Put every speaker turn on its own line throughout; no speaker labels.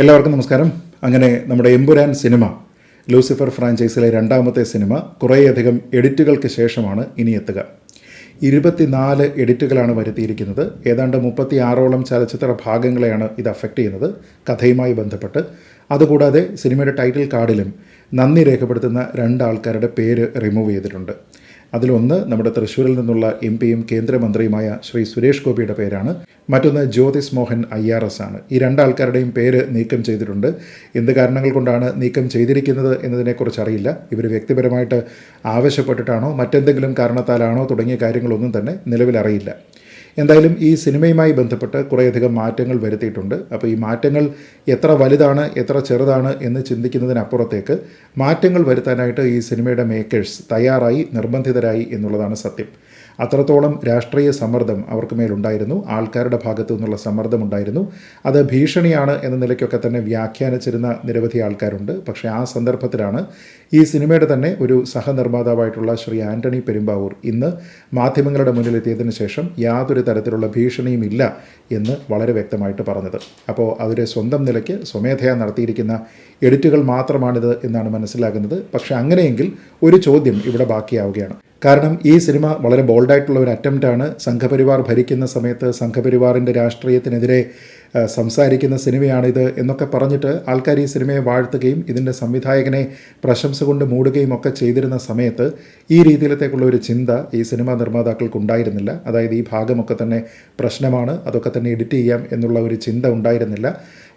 എല്ലാവർക്കും നമസ്കാരം. അങ്ങനെ നമ്മുടെ എമ്പുരാൻ സിനിമ ലൂസിഫർ ഫ്രാഞ്ചൈസിലെ രണ്ടാമത്തെ സിനിമ കുറേയധികം എഡിറ്റുകൾക്ക് ശേഷമാണ് ഇനി എത്തുക. ഇരുപത്തിനാല് എഡിറ്റുകളാണ് വരുത്തിയിരിക്കുന്നത്. ഏതാണ്ട് മുപ്പത്തി ആറോളം ചലച്ചിത്ര ഭാഗങ്ങളെയാണ് ഇത് അഫക്റ്റ് ചെയ്യുന്നത് കഥയുമായി ബന്ധപ്പെട്ട്. അതുകൂടാതെ സിനിമയുടെ ടൈറ്റിൽ കാർഡിലും നന്ദി രേഖപ്പെടുത്തുന്ന രണ്ടാൾക്കാരുടെ പേര് റിമൂവ് ചെയ്തിട്ടുണ്ട്. അതിലൊന്ന് നമ്മുടെ തൃശ്ശൂരിൽ നിന്നുള്ള എം പിയും കേന്ദ്രമന്ത്രിയുമായ ശ്രീ സുരേഷ് ഗോപിയുടെ പേരാണ്. മറ്റൊന്ന് Jyothis Mohan I R S ആണ്. ഈ രണ്ടാൾക്കാരുടെയും പേര് നീക്കം ചെയ്തിട്ടുണ്ട്. എന്ത് കാരണങ്ങൾ കൊണ്ടാണ് നീക്കം ചെയ്തിരിക്കുന്നത് എന്നതിനെക്കുറിച്ച് അറിയില്ല. ഇവർ വ്യക്തിപരമായിട്ട് ആവശ്യപ്പെട്ടിട്ടാണോ മറ്റെന്തെങ്കിലും കാരണത്താലാണോ തുടങ്ങിയ കാര്യങ്ങളൊന്നും തന്നെ നിലവിൽ അറിയില്ല. എന്തായാലും ഈ സിനിമയുമായി ബന്ധപ്പെട്ട് കുറേയധികം മാറ്റങ്ങൾ വരുത്തിയിട്ടുണ്ട്. അപ്പോൾ ഈ മാറ്റങ്ങൾ എത്ര വലുതാണ് എത്ര ചെറുതാണ് എന്ന് ചിന്തിക്കുന്നതിനപ്പുറത്തേക്ക് മാറ്റങ്ങൾ വരുത്താനായിട്ട് ഈ സിനിമയുടെ മേക്കേഴ്സ് തയ്യാറായി നിർബന്ധിതരായി എന്നുള്ളതാണ് സത്യം. അത്രത്തോളം രാഷ്ട്രീയ സമ്മർദ്ദം അവർക്ക് മേലുണ്ടായിരുന്നു. ആൾക്കാരുടെ ഭാഗത്തു നിന്നുള്ള സമ്മർദ്ദമുണ്ടായിരുന്നു അത് ഭീഷണിയാണ് എന്ന നിലയ്ക്കൊക്കെ തന്നെ വ്യാഖ്യാനിച്ചിരുന്ന നിരവധി ആൾക്കാരുണ്ട്. പക്ഷേ ആ സന്ദർഭത്തിലാണ് ഈ സിനിമയുടെ തന്നെ ഒരു സഹനിർമ്മാതാവായിട്ടുള്ള ശ്രീ ആന്റണി പെരുമ്പാവൂർ ഇന്ന് മാധ്യമങ്ങളുടെ മുന്നിലെത്തിയതിനു ശേഷം യാതൊരു തരത്തിലുള്ള ഭീഷണിയും ഇല്ല എന്ന് വളരെ വ്യക്തമായിട്ട് പറഞ്ഞത്. അപ്പോൾ അവരെ സ്വന്തം നിലയ്ക്ക് സ്വമേധയാ നടത്തിയിരിക്കുന്ന എഡിറ്റുകൾ മാത്രമാണിത് എന്നാണ് മനസ്സിലാകുന്നത്. പക്ഷേ അങ്ങനെയെങ്കിൽ ഒരു ചോദ്യം ഇവിടെ ബാക്കിയാവുകയാണ്. കാരണം ഈ സിനിമ വളരെ ബോൾഡായിട്ടുള്ള ഒരു അറ്റംപ്റ്റാണ്. സംഘപരിവാർ ഭരിക്കുന്ന സമയത്ത് സംഘപരിവാറിന്റെ രാഷ്ട്രീയത്തിനെതിരെ സംസാരിക്കുന്ന സിനിമയാണിത് എന്നൊക്കെ പറഞ്ഞിട്ട് ആൾക്കാർ ഈ സിനിമയെ വാഴ്ത്തുകയും ഇതിന്റെ സംവിധായകനെ പ്രശംസ കൊണ്ട് മൂടുകയും ഒക്കെ ചെയ്തിരുന്ന സമയത്ത് ഈ രീതിയിലത്തേക്കുള്ള ഒരു ചിന്ത ഈ സിനിമാ നിർമ്മാതാക്കൾക്ക് ഉണ്ടായിരുന്നില്ല അതായത് ഈ ഭാഗമൊക്കെ തന്നെ പ്രശ്നമാണ് അതൊക്കെ തന്നെ എഡിറ്റ് ചെയ്യാം എന്നുള്ള ഒരു ചിന്ത ഉണ്ടായിരുന്നില്ല.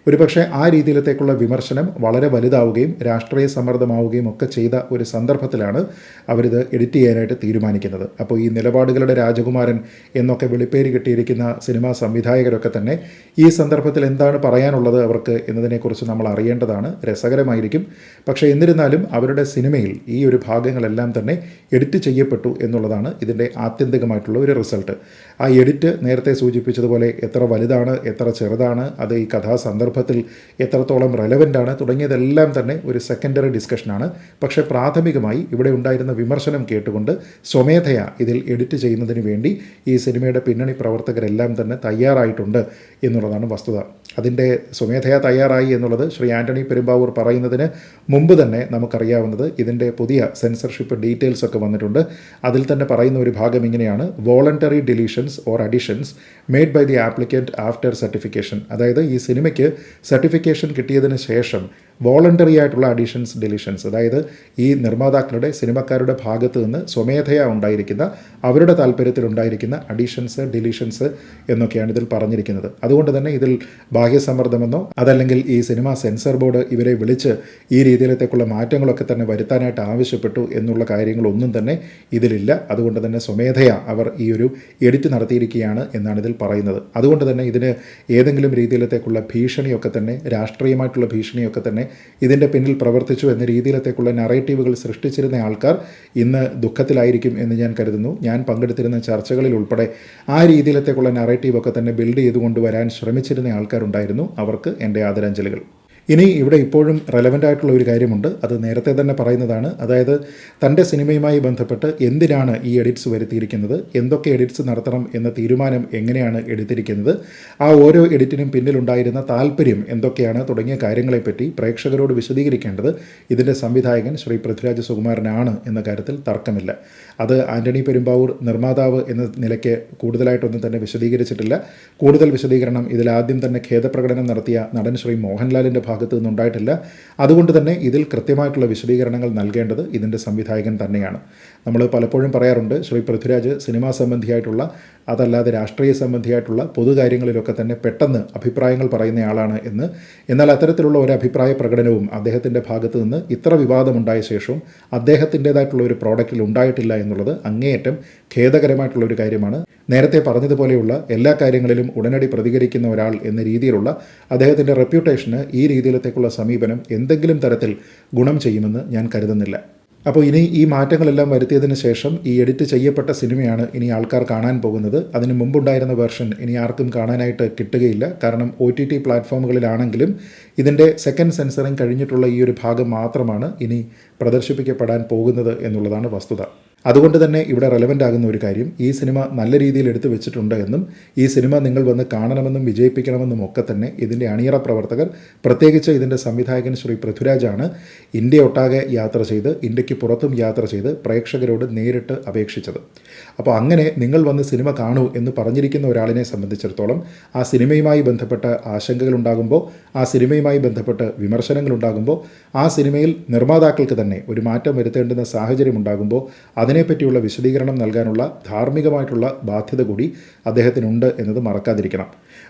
ഒരുപക്ഷെ ആ രീതിയിലത്തേക്കുള്ള വിമർശനം വളരെ വലുതാവുകയും രാഷ്ട്രീയ സമ്മർദ്ദമാവുകയും ഒക്കെ ചെയ്ത ഒരു സന്ദർഭത്തിലാണ് അവരിത് എഡിറ്റ് ചെയ്യാനായിട്ട് തീരുമാനിക്കുന്നത്. അപ്പോൾ ഈ നിലപാടുകളുടെ രാജകുമാരൻ എന്നൊക്കെ വെളിപ്പേര് കിട്ടിയിരിക്കുന്ന സിനിമാ സംവിധായകരൊക്കെ തന്നെ ഈ സന്ദർഭത്തിൽ എന്താണ് പറയാനുള്ളത് അവർക്ക് എന്നതിനെക്കുറിച്ച് നമ്മൾ അറിയേണ്ടതാണ്. രസകരമായിരിക്കും. പക്ഷേ എന്നിരുന്നാലും അവരുടെ സിനിമയിൽ ഈ ഒരു ഭാഗങ്ങളെല്ലാം തന്നെ എഡിറ്റ് ചെയ്യപ്പെട്ടു എന്നുള്ളതാണ് ഇതിന്റെ ആത്യന്തികമായിട്ടുള്ള ഒരു റിസൾട്ട്. ആ എഡിറ്റ് നേരത്തെ സൂചിപ്പിച്ചതുപോലെ എത്ര വലുതാണ് എത്ര ചെറുതാണ് അത് ഈ കഥാസന്ദർഭത്തിൽ എത്രത്തോളം റെലവന്റ് ആണ് തുടങ്ങിയതെല്ലാം തന്നെ ഒരു സെക്കൻഡറി ഡിസ്കഷനാണ് പക്ഷേ പ്രാഥമികമായി ഇവിടെ ഉണ്ടായിരുന്ന വിമർശനം കേട്ടുകൊണ്ട് സ്വമേധയാ ഇതിൽ എഡിറ്റ് ചെയ്യുന്നതിന് വേണ്ടി ഈ സിനിമയുടെ പിന്നണി പ്രവർത്തകരെല്ലാം തന്നെ തയ്യാറായിട്ടുണ്ട് എന്നുള്ളതാണ് വസ്തുത. അതിന്റെ സ്വമേധയാ തയ്യാറായി എന്നുള്ളത് ശ്രീ ആന്റണി പെരുമ്പാവൂർ പറയുന്നതിന് മുമ്പ് തന്നെ നമുക്കറിയാവുന്നത്. ഇതിന്റെ പുതിയ സെൻസർഷിപ്പ് ഡീറ്റെയിൽസ് ഒക്കെ വന്നിട്ടുണ്ട്. അതിൽ തന്നെ പറയുന്ന ഒരു ഭാഗം ഇങ്ങനെയാണ്. Voluntary deletions or additions made by the applicant after certification അതായത് ഈ സിനിമയ്ക്ക് സർട്ടിഫിക്കേഷൻ കിട്ടിയതിന് ശേഷം വോളണ്ടറി ആയിട്ടുള്ള അഡീഷൻസ് ഡിലീഷൻസ് അതായത് ഈ നിർമ്മാതാക്കളുടെ സിനിമക്കാരുടെ ഭാഗത്ത് നിന്ന് സ്വമേധയാ ഉണ്ടായിരിക്കുന്ന അവരുടെ താല്പര്യത്തിൽ ഉണ്ടായിരിക്കുന്ന അഡീഷൻസ് ഡിലീഷൻസ് എന്നൊക്കെയാണ് ഇതിൽ പറഞ്ഞിരിക്കുന്നത്. അതുകൊണ്ട് തന്നെ ഇതിൽ ബാഹ്യസമ്മർദ്ദമെന്നോ അതല്ലെങ്കിൽ ഈ സിനിമ സെൻസർ ബോർഡ് ഇവരെ വിളിച്ച് ഈ രീതിയിലത്തേക്കുള്ള മാറ്റങ്ങളൊക്കെ തന്നെ വരുത്താനായിട്ട് ആവശ്യപ്പെട്ടു എന്നുള്ള കാര്യങ്ങളൊന്നും തന്നെ ഇതിലില്ല. അതുകൊണ്ട് തന്നെ സ്വമേധയാ അവർ ഈ ഒരു എഡിറ്റ് നടത്തിയിരിക്കുകയാണ് എന്നാണ് ഇതിൽ പറയുന്നത്. അതുകൊണ്ട് തന്നെ ഇതിന് ഏതെങ്കിലും രീതിയിലത്തേക്കുള്ള ഭീഷണിയൊക്കെ തന്നെ രാഷ്ട്രീയമായിട്ടുള്ള ഭീഷണിയൊക്കെ തന്നെ ഇതിന്റെ പിന്നിൽ പ്രവർത്തിച്ചു എന്ന രീതിയിലത്തേക്കുള്ള നറേറ്റീവുകൾ സൃഷ്ടിച്ചിരുന്ന ആൾക്കാർ ഇന്ന് ദുഃഖത്തിലായിരിക്കും എന്ന് ഞാൻ കരുതുന്നു. ഞാൻ പങ്കെടുത്തിരുന്ന ചർച്ചകളിൽ ഉൾപ്പെടെ ആ രീതിയിലത്തേക്കുള്ള നറേറ്റീവൊക്കെ തന്നെ ബിൽഡ് ചെയ്തുകൊണ്ട് വരാൻ ശ്രമിച്ചിരുന്ന ആൾക്കാരുണ്ടായിരുന്നു. അവർക്ക് എന്റെ ആദരാഞ്ജലികൾ. ഇനി ഇവിടെ ഇപ്പോഴും റെലവന്റ് ആയിട്ടുള്ള ഒരു കാര്യമുണ്ട്. അത് നേരത്തെ തന്നെ പറയുന്നതാണ്. അതായത് തന്റെ സിനിമയുമായി ബന്ധപ്പെട്ട് എന്തിനാണ് ഈ എഡിറ്റ്സ് വരുത്തിയിരിക്കുന്നത്? എന്തൊക്കെ എഡിറ്റ്സ് നടത്തണം എന്ന തീരുമാനം എങ്ങനെയാണ് എടുത്തിരിക്കുന്നത്? ആ ഓരോ എഡിറ്റിനും പിന്നിലുണ്ടായിരുന്ന താല്പര്യം എന്തൊക്കെയാണ് തുടങ്ങിയ കാര്യങ്ങളെപ്പറ്റി പ്രേക്ഷകരോട് വിശദീകരിക്കേണ്ടത് ഇതിന്റെ സംവിധായകൻ ശ്രീ പൃഥ്വിരാജ് സുകുമാരനാണ് എന്ന കാര്യത്തിൽ തർക്കമില്ല. അത് ആന്റണി പെരുമ്പാവൂർ നിർമ്മാതാവ് എന്ന നിലയ്ക്ക് കൂടുതലായിട്ടൊന്നും തന്നെ വിശദീകരിച്ചിട്ടില്ല. കൂടുതൽ വിശദീകരണം ഇതിൽ ആദ്യം തന്നെ ഖേദപ്രകടനം നടത്തിയ നടൻ ശ്രീ മോഹൻലാലിന്റെ ഭാഗത്തു നിന്നുണ്ടായിട്ടില്ല. അതുകൊണ്ട് തന്നെ ഇതിൽ കൃത്യമായിട്ടുള്ള വിശദീകരണങ്ങൾ നൽകേണ്ടത് ഇതിന്റെ സംവിധായകൻ തന്നെയാണ്. നമ്മൾ പലപ്പോഴും പറയാറുണ്ട് ശ്രീ പൃഥ്വിരാജ് സിനിമാ സംബന്ധിയായിട്ടുള്ള അതല്ലാതെ രാഷ്ട്രീയ സംബന്ധിയായിട്ടുള്ള പൊതുകാര്യങ്ങളിലൊക്കെ തന്നെ പെട്ടെന്ന് അഭിപ്രായങ്ങൾ പറയുന്നയാളാണ് എന്ന്. എന്നാൽ അത്തരത്തിലുള്ള ഒരു അഭിപ്രായ പ്രകടനവും അദ്ദേഹത്തിന്റെ ഭാഗത്തു നിന്ന് ഇത്ര വിവാദമുണ്ടായ ശേഷവും അദ്ദേഹത്തിന്റേതായിട്ടുള്ള ഒരു പ്രോഡക്റ്റിൽ ഉണ്ടായിട്ടില്ല എന്നുള്ളത് അങ്ങേയറ്റം ഖേദകരമായിട്ടുള്ള ഒരു കാര്യമാണ്. നേരത്തെ പറഞ്ഞതുപോലെയുള്ള എല്ലാ കാര്യങ്ങളിലും ഉടനടി പ്രതികരിക്കുന്ന ഒരാൾ എന്ന രീതിയിലുള്ള അദ്ദേഹത്തിന്റെ റെപ്യൂട്ടേഷന് ഈ രീതിയിലത്തേക്കുള്ള സമീപനം എന്തെങ്കിലും തരത്തിൽ ഗുണം ചെയ്യുമെന്ന് ഞാൻ കരുതുന്നില്ല. അപ്പോൾ ഇനി ഈ മാറ്റങ്ങളെല്ലാം വരുത്തിയതിന് ശേഷം ഈ എഡിറ്റ് ചെയ്യപ്പെട്ട സിനിമയാണ് ഇനി ആൾക്കാർ കാണാൻ പോകുന്നത്. അതിന് മുമ്പുണ്ടായിരുന്ന വെർഷൻ ഇനി ആർക്കും കാണാനായിട്ട് കിട്ടുകയില്ല. കാരണം ഒ ടി ടി പ്ലാറ്റ്ഫോമുകളിലാണെങ്കിലും ഇതിന്റെ സെക്കൻഡ് സെൻസറിങ് കഴിഞ്ഞിട്ടുള്ള ഈ ഒരു ഭാഗം മാത്രമാണ് ഇനി പ്രദർശിപ്പിക്കപ്പെടാൻ പോകുന്നത് എന്നുള്ളതാണ് വസ്തുത. അതുകൊണ്ട് തന്നെ ഇവിടെ റെലവന്റ് ആകുന്ന ഒരു കാര്യം ഈ സിനിമ നല്ല രീതിയിൽ എടുത്തു വെച്ചിട്ടുണ്ട് എന്നും ഈ സിനിമ നിങ്ങൾ വന്ന് കാണണമെന്നും വിജയിപ്പിക്കണമെന്നും ഒക്കെ തന്നെ ഇതിന്റെ അണിയറ പ്രവർത്തകർ പ്രത്യേകിച്ച് ഇതിന്റെ സംവിധായകൻ ശ്രീ പൃഥ്വിരാജാണ് ഇന്ത്യ ഒട്ടാകെ യാത്ര ചെയ്ത് ഇന്ത്യയ്ക്ക് പുറത്തും യാത്ര ചെയ്ത് പ്രേക്ഷകരോട് നേരിട്ട് അപേക്ഷിച്ചത്. അപ്പോൾ അങ്ങനെ നിങ്ങൾ വന്ന് സിനിമ കാണൂ എന്ന് പറഞ്ഞിരിക്കുന്ന ഒരാളിനെ സംബന്ധിച്ചിടത്തോളം ആ സിനിമയുമായി ബന്ധപ്പെട്ട ആശങ്കകൾ ഉണ്ടാകുമ്പോൾ ആ സിനിമയുമായി ബന്ധപ്പെട്ട് വിമർശനങ്ങൾ ഉണ്ടാകുമ്പോൾ ആ സിനിമയിൽ നിർമ്മാതാക്കൾക്ക് തന്നെ ഒരു മാറ്റം വരുത്തേണ്ടുന്ന സാഹചര്യം ഉണ്ടാകുമ്പോൾ അതിനെപ്പറ്റിയുള്ള വിശദീകരണം നൽകാനുള്ള ധാർമ്മികമായിട്ടുള്ള ബാധ്യത കൂടി അദ്ദേഹത്തിനുണ്ട് എന്നത് മറക്കാതിരിക്കണം.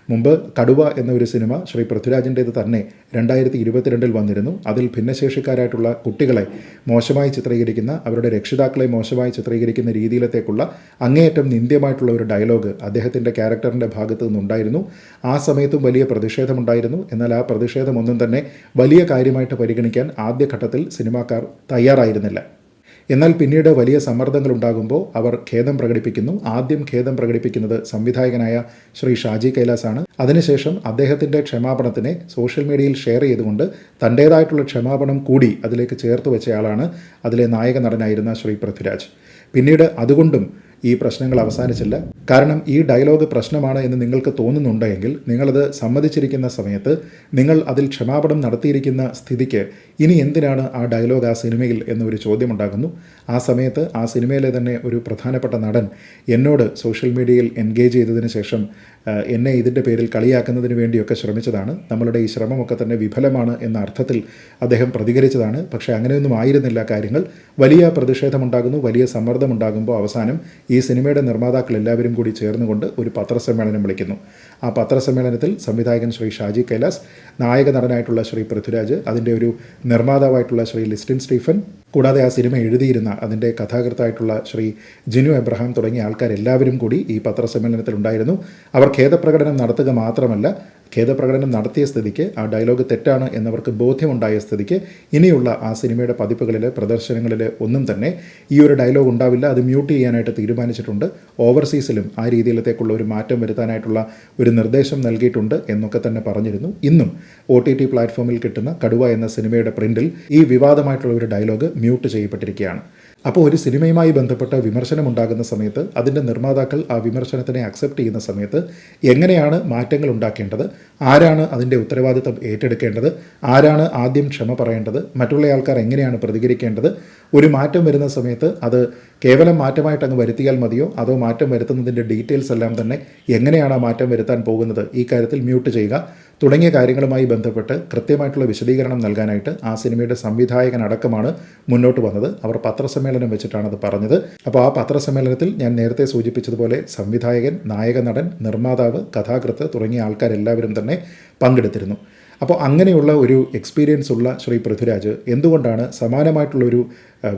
മുമ്പ് കടുവ എന്ന ഒരു സിനിമ ശ്രീ പൃഥ്വിരാജിന്റേത് തന്നെ രണ്ടായിരത്തി ഇരുപത്തിരണ്ടിൽ വന്നിരുന്നു. അതിൽ ഭിന്നശേഷിക്കാരായിട്ടുള്ള കുട്ടികളെ മോശമായി ചിത്രീകരിക്കുന്ന അവരുടെ രക്ഷിതാക്കളെ മോശമായി ചിത്രീകരിക്കുന്ന രീതിയിലത്തേക്കുള്ള അങ്ങേയറ്റം നിന്ദ്യമായിട്ടുള്ള ഒരു ഡയലോഗ് അദ്ദേഹത്തിന്റെ ക്യാരക്ടറിന്റെ ഭാഗത്തു നിന്നുണ്ടായിരുന്നു. ആ സമയത്തും വലിയ പ്രതിഷേധമുണ്ടായിരുന്നു. എന്നാൽ ആ പ്രതിഷേധമൊന്നും തന്നെ വലിയ കാര്യമായിട്ട് പരിഗണിക്കാൻ ആദ്യഘട്ടത്തിൽ സിനിമാക്കാർ തയ്യാറായിരുന്നില്ല. എന്നാൽ പിന്നീട് വലിയ സമ്മർദ്ദങ്ങൾ ഉണ്ടാകുമ്പോൾ അവർ ഖേദം പ്രകടിപ്പിക്കുന്നു. ആദ്യം ഖേദം പ്രകടിപ്പിക്കുന്നത് സംവിധായകനായ ശ്രീ ഷാജി കൈലാസാണ്. അതിനുശേഷം അദ്ദേഹത്തിന്റെ ക്ഷമാപണത്തിനെ സോഷ്യൽ മീഡിയയിൽ ഷെയർ ചെയ്തുകൊണ്ട് തന്റേതായിട്ടുള്ള ക്ഷമാപണം കൂടി അതിലേക്ക് ചേർത്ത് വെച്ചയാളാണ് അതിലെ നായക നടനായിരുന്ന ശ്രീ പൃഥ്വിരാജ്. പിന്നീട് അതുകൊണ്ടും ഈ പ്രശ്നങ്ങൾ അവസാനിച്ചില്ല. കാരണം ഈ ഡയലോഗ് പ്രശ്നമാണ് എന്ന് നിങ്ങൾക്ക് തോന്നുന്നുണ്ടെങ്കിൽ നിങ്ങളത് സമ്മതിച്ചിരിക്കുന്ന സമയത്ത് നിങ്ങൾ അതിൽ ക്ഷമാപണം നടത്തിയിരിക്കുന്ന സ്ഥിതിക്ക് ഇനി എന്തിനാണ് ആ ഡയലോഗ് ആ സിനിമയിൽ എന്നൊരു ചോദ്യമുണ്ടാകുന്നു. ആ സമയത്ത് ആ സിനിമയിലെ തന്നെ ഒരു പ്രധാനപ്പെട്ട നടൻ എന്നോട് സോഷ്യൽ മീഡിയയിൽ എൻഗേജ് ചെയ്തതിന് ശേഷം എന്നെ ഇതിന്റെ പേരിൽ കളിയാക്കുന്നതിന് വേണ്ടിയൊക്കെ ശ്രമിച്ചതാണ്. നമ്മളുടെ ഈ ശ്രമമൊക്കെ തന്നെ വിഫലമാണ് എന്ന അർത്ഥത്തിൽ അദ്ദേഹം പ്രതികരിച്ചതാണ്. പക്ഷേ അങ്ങനെയൊന്നും ആയിരുന്നില്ല കാര്യങ്ങൾ. വലിയ പ്രതിഷേധമുണ്ടാകുന്നു വലിയ സമ്മർദ്ദമുണ്ടാകുമ്പോൾ അവസാനം ഈ സിനിമയുടെ നിർമ്മാതാക്കൾ എല്ലാവരും കൂടി ചേർന്നുകൊണ്ട് ഒരു പത്രസമ്മേളനം വിളിക്കുന്നു. ആ പത്രസമ്മേളനത്തിൽ സംവിധായകൻ ശ്രീ ഷാജി കൈലാസ് നായക നടനായിട്ടുള്ള ശ്രീ പൃഥ്വിരാജ് അതിന്റെ ഒരു നിർമ്മാതാവായിട്ടുള്ള ശ്രീ ലിസ്റ്റിൻ സ്റ്റീഫൻ കൂടാതെ ആ സിനിമ എഴുതിയിരുന്ന അതിന്റെ കഥാകൃത്തായിട്ടുള്ള ശ്രീ ജിനു എബ്രഹാം തുടങ്ങിയ ആൾക്കാരെല്ലാവരും കൂടി ഈ പത്രസമ്മേളനത്തിൽ ഉണ്ടായിരുന്നു. അവർ ഖേദപ്രകടനം നടത്തുക മാത്രമല്ല ഖേദപ്രകടനം നടത്തിയ സ്ഥിതിക്ക് ആ ഡയലോഗ് തെറ്റാണ് എന്നവർക്ക് ബോധ്യമുണ്ടായ സ്ഥിതിക്ക് ഇനിയുള്ള ആ സിനിമയുടെ പതിപ്പുകളിൽ പ്രദർശനങ്ങളിൽ ഒന്നും തന്നെ ഈ ഒരു ഡയലോഗ് ഉണ്ടാവില്ല. അത് മ്യൂട്ട് ചെയ്യാനായിട്ട് തീരുമാനിച്ചിട്ടുണ്ട്. ഓവർസീസിലും ആ രീതിയിലത്തേക്കുള്ള ഒരു മാറ്റം വരുത്താനായിട്ടുള്ള ഒരു നിർദ്ദേശം നൽകിയിട്ടുണ്ട് എന്നൊക്കെ തന്നെ പറഞ്ഞിരുന്നു. ഇന്നും ഒ ടി ടി പ്ലാറ്റ്ഫോമിൽ കിട്ടുന്ന കടുവ എന്ന സിനിമയുടെ പ്രിന്റിൽ ഈ വിവാദമായിട്ടുള്ള ഒരു ഡയലോഗ് മ്യൂട്ട് ചെയ്യപ്പെട്ടിരിക്കുകയാണ്. അപ്പോൾ ഒരു സിനിമയുമായി ബന്ധപ്പെട്ട വിമർശനം ഉണ്ടാകുന്ന സമയത്ത് അതിന്റെ നിർമ്മാതാക്കൾ ആ വിമർശനത്തിനെ അക്സെപ്റ്റ് ചെയ്യുന്ന സമയത്ത് എങ്ങനെയാണ് മാറ്റങ്ങൾ ഉണ്ടാക്കേണ്ടത്? ആരാണ് അതിന്റെ ഉത്തരവാദിത്തം ഏറ്റെടുക്കേണ്ടത്? ആരാണ് ആദ്യം ക്ഷമ പറയേണ്ടത്? മറ്റുള്ള ആൾക്കാർ എങ്ങനെയാണ് പ്രതികരിക്കേണ്ടത്? ഒരു മാറ്റം വരുന്ന സമയത്ത് അത് കേവലം മാറ്റമായിട്ട് അങ്ങ് വരുത്തിയാൽ മതിയോ? അതോ മാറ്റം വരുത്തുന്നതിന്റെ ഡീറ്റെയിൽസ് എല്ലാം തന്നെ എങ്ങനെയാണ് ആ മാറ്റം വരുത്താൻ പോകുന്നത്? ഈ കാര്യത്തിൽ മ്യൂട്ട് ചെയ്യുക. തുടങ്ങിയ കാര്യങ്ങളുമായി ബന്ധപ്പെട്ട് കൃത്യമായിട്ടുള്ള വിശദീകരണം നൽകാനായിട്ട് ആ സിനിമയുടെ സംവിധായകനടക്കമാണ് മുന്നോട്ട് വന്നത്. അവർ പത്രസമ്മേളനം വെച്ചിട്ടാണ് അത് പറഞ്ഞത്. അപ്പോൾ ആ പത്രസമ്മേളനത്തിൽ ഞാൻ നേരത്തെ സൂചിപ്പിച്ചതുപോലെ സംവിധായകൻ നായക നടൻ നിർമ്മാതാവ് കഥാകൃത്ത് തുടങ്ങിയ ആൾക്കാരെല്ലാവരും തന്നെ പങ്കെടുത്തിരുന്നു. അപ്പോൾ അങ്ങനെയുള്ള ഒരു എക്സ്പീരിയൻസ് ഉള്ള ശ്രീ പൃഥ്വിരാജ് എന്തുകൊണ്ടാണ് സമാനമായിട്ടുള്ളൊരു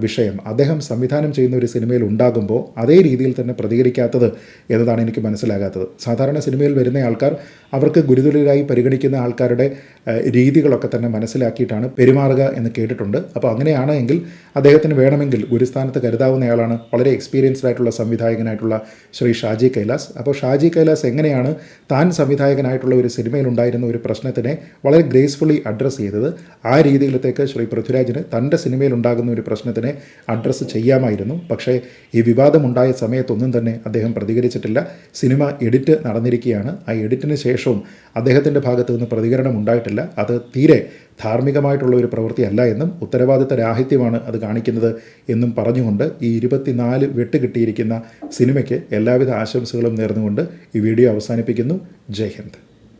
വിഷയം. അദ്ദേഹം സംവിധാനം ചെയ്യുന്ന ഒരു സിനിമയിൽ ഉണ്ടാകുമ്പോൾ അതേ രീതിയിൽ തന്നെ പ്രതികരിക്കാത്തത് എന്നതാണ് എനിക്ക് മനസ്സിലാകാത്തത്. സാധാരണ സിനിമയിൽ വരുന്ന ആൾക്കാർ അവർക്ക് ഗുരുതുലരായി പരിഗണിക്കുന്ന ആൾക്കാരുടെ രീതികളൊക്കെ തന്നെ മനസ്സിലാക്കിയിട്ടാണ് പെരുമാറുക എന്ന് കേട്ടിട്ടുണ്ട്. അപ്പോൾ അങ്ങനെയാണ് എങ്കിൽ അദ്ദേഹത്തിന് വേണമെങ്കിൽ ഗുരുസ്ഥാനത്ത് കരുതാവുന്നയാളാണ് വളരെ എക്സ്പീരിയൻസ്ഡ് ആയിട്ടുള്ള സംവിധായകനായിട്ടുള്ള ശ്രീ ഷാജി കൈലാസ്. അപ്പോൾ ഷാജി കൈലാസ് എങ്ങനെയാണ് താൻ സംവിധായകനായിട്ടുള്ള ഒരു സിനിമയിൽ ഉണ്ടായിരുന്ന ഒരു പ്രശ്നത്തിനെ വളരെ ഗ്രേസ്ഫുള്ളി അഡ്രസ്സ് ചെയ്തത്? ആ രീതിയിലത്തേക്ക് ശ്രീ പൃഥ്വിരാജിന് തന്റെ സിനിമയിൽ ഉണ്ടാകുന്ന ഒരു പ്രശ്നത്തിനെ അഡ്രസ്സ് ചെയ്യാമായിരുന്നു. പക്ഷേ ഈ വിവാദമുണ്ടായ സമയത്തൊന്നും തന്നെ അദ്ദേഹം പ്രതികരിച്ചിട്ടില്ല. സിനിമ എഡിറ്റ് നടന്നിരിക്കുകയാണ്. ആ എഡിറ്റിന് ശേഷവും അദ്ദേഹത്തിന്റെ ഭാഗത്തു നിന്ന് പ്രതികരണം ഉണ്ടായിട്ടില്ല. അത് തീരെ ധാർമ്മികമായിട്ടുള്ള ഒരു പ്രവൃത്തിയല്ല എന്നും ഉത്തരവാദിത്ത രാഹിത്യമാണ് അത് കാണിക്കുന്നത് എന്നും പറഞ്ഞുകൊണ്ട് ഈ ഇരുപത്തിനാല് വെട്ട് കിട്ടിയിരിക്കുന്ന സിനിമയ്ക്ക് എല്ലാവിധ ആശംസകളും നേർന്നുകൊണ്ട് ഈ വീഡിയോ അവസാനിപ്പിക്കുന്നു. ജയ് ഹിന്ദ്.